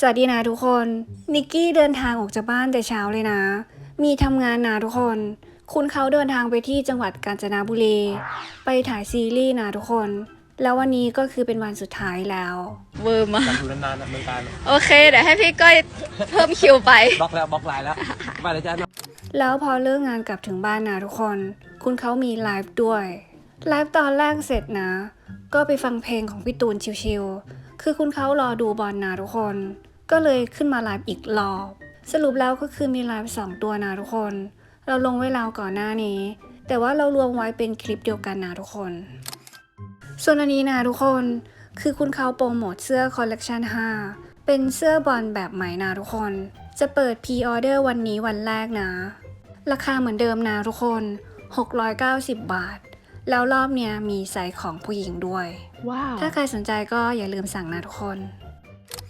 สวัสดีนะทุกคน นิกกี้เดินทางออกจากบ้านแต่เช้าเลยนะ มีทำงานนะทุกคน คุณเขาเดินทางไปที่จังหวัดกาญจนบุรี ไปถ่ายซีรีส์นะทุกคน แล้ววันนี้ก็คือเป็นวันสุดท้ายแล้ว เวอร์มากอยากอยู่นานๆนะเมืองการโอเค เดี๋ยวให้พี่ก้อยเพิ่มคิวไป บล็อกแล้วบล็อกไลน์แล้วไปเลยจ้าแล้วพอเลิกงานกลับถึงบ้านนะทุกคน คุณเขามีไลฟ์ด้วย ไลฟ์ตอนแรกเสร็จนะ ก็ไปฟังเพลงของพี่ตูนชิวๆคือคุณเขารอดูบอลนะทุกคน ก็เลยขึ้นมาไลฟ์อีกรอบ สรุปแล้วก็คือมีไลฟ์สองตัวนะทุกคน เราลงไว้แล้วก่อนหน้านี้ แต่ว่าเรารวมไว้เป็นคลิปเดียวกันนะทุกคน ส่วนอันนี้นะทุกคน คือคุณเขาโปรโมทเสื้อคอลเลกชัน5 เป็นเสื้อบอลแบบใหม่นะทุกคน จะเปิดพรีออเดอร์วันนี้วันแรกนะ ราคาเหมือนเดิมนะทุกคน 690 บาทแล้วรอบเนี้ยมีใส่ของผู้หญิงด้วยว้าวถ้าใครสนใจก็อย่าลืมสั่งนะทุกคน